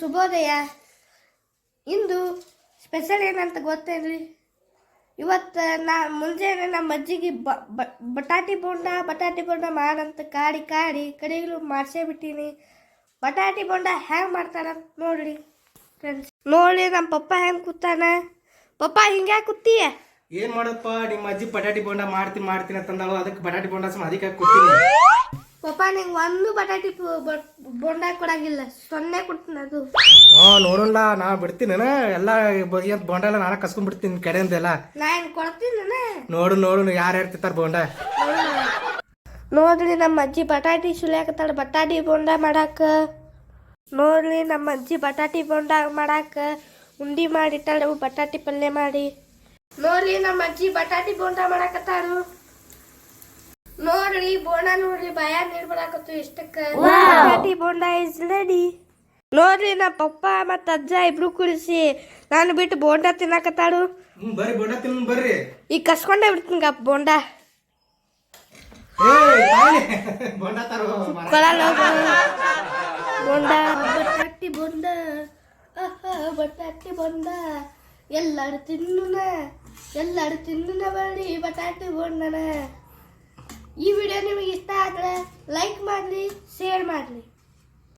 ಶುಭೋದಯ. ಇಂದು ಸ್ಪೆಷಲ್ ಏನಂತ ಗೊತ್ತೇನ್ರಿ? ಇವತ್ತು ನಾ ಮುಂಜಾನೆ ನಮ್ಮ ಅಜ್ಜಿಗೆ ಬಟಾಟಿ ಬೋಂಡ ಬಟಾಟಿ ಬೋಂಡ ಮಾಡಂತ ಕಾಡಿ ಕಾಡಿ ಕಡೆಗಳು ಮಾಡಿಸೇ ಬಿಟ್ಟೀನಿ. ಬಟಾಟಿ ಬೋಂಡ ಹ್ಯಾಂಗೆ ಮಾಡ್ತಾರ ನೋಡ್ರಿ ಫ್ರೆಂಡ್ಸ್ ನೋಡಿ ನಮ್ಮ ಪಪ್ಪ ಹೆಂಗೆ ಕೂತಾನ. ಪಪ್ಪ ಹಿಂಗ್ಯಾ ಕೂತೀಯ? ಏನ್ ಮಾಡಪ್ಪ? ನಿಮ್ಮ ಅಜ್ಜಿ ಬಟಾಟಿ ಬೋಂಡ ಮಾಡ್ತೀನಿ ಮಾಡ್ತೀನಿ ಅಂತಂದಳು ಅದಕ್ಕೆ ಬಟಾಟಿ ಬೋಂಡ ಅದಕ್ಕೆ ಕೂತೀನಿ. ಪಪ್ಪ ನಿಂಗೆ ಒಂದು ಬಟಾಟಿ ಬೋಂಡ ಕೊಡಂಗಿಲ್ಲ. ಸೊನ್ನೆ ಕೊಡ್ತೀನಿ ಅದು. ಹಾ ನೋಡೋಣ ನಾ ಬಿಡ್ತೀನಿ ಎಲ್ಲ ಬಗೆಯ ಬೋಂಡ ಎಲ್ಲ ನಾನು ಕಸ್ಕೊಂಡ್ ಬಿಡ್ತೀನಿ ಕಡೆಯಿಂದೆಲ್ಲ. ನಾ ಏನು ಕೊಡ್ತೀನಿ ನೋಡು ನೋಡು ಯಾರು ಇರ್ತಿರ್ತಾರ ಬೋಂಡ. ನೋಡ್ರಿ ನಮ್ಮ ಅಜ್ಜಿ ಬಟಾಟಿ ಸುಲಿಯಾಕತ್ತಾಳ ಬಟಾಟಿ ಬೋಂಡ ಮಾಡಾಕ. ನೋಡ್ರಿ ನಮ್ಮ ಅಜ್ಜಿ ಬಟಾಟಿ ಬೋಂಡ ಮಾಡಾಕ ಉಂಡಿ ಮಾಡಿಟ್ಟಾಳು ಬಟಾಟಿ ಪಲ್ಯ ಮಾಡಿ. ನೋಡ್ರಿ ನಮ್ಮ ಅಜ್ಜಿ ಬಟಾಟಿ ಬೋಂಡ ಮಾಡಾಕತ್ತಾಳು. ನೋಡ್ರಿ ಬೋಂಡ ನೋಡ್ರಿ ಭಯ ನೀರ್ ಬರಾಕತ್ತು ಇಷ್ಟಕ್ಕ ಬಟಾಟಿ ಬೋಂಡ ಇಸ್ ರೆಡಿ ನೋಡ್ರಿ ನಮ್ಮ ಪಪ್ಪ ಮತ್ತ ಅಜ್ಜ ಇಬ್ರು ಕುಡಿಸಿ ನಾನು ಬಿಟ್ಟು ಬೋಂಡ ತಿನ್ನಾಕತ್ತಾಳು. ಹ್ಮ್ ಬರ್ರಿ ಬೋಂಡ ತಿನ್ನ ಬರ್ರಿ. ಈಗ ಕಸ್ಕೊಂಡೇ ಬಿಡ್ತೀನಿ ಗಪ್ ಬೋಂಡ. ಬೋಂಡ ತರೋ ಬೊಂಡ. ಬಟಾಟಿ ಬೊಂಡ. ಆಹಾ, ಬಟಾಟಿ ಬೊಂಡ. ಎಲ್ಲಾರು ತಿನ್ನುನ ಎಲ್ಲಾರು ತಿನ್ನುನ ಬಳ್ಳಿ ಬಟಾಟಿ ಬೊಂಡನ. ಈ ವಿಡಿಯೋ ನಿಮಗೆ ಇಷ್ಟ ಆದರೆ ಲೈಕ್ ಮಾಡಲಿ ಶೇರ್ ಮಾಡಲಿ.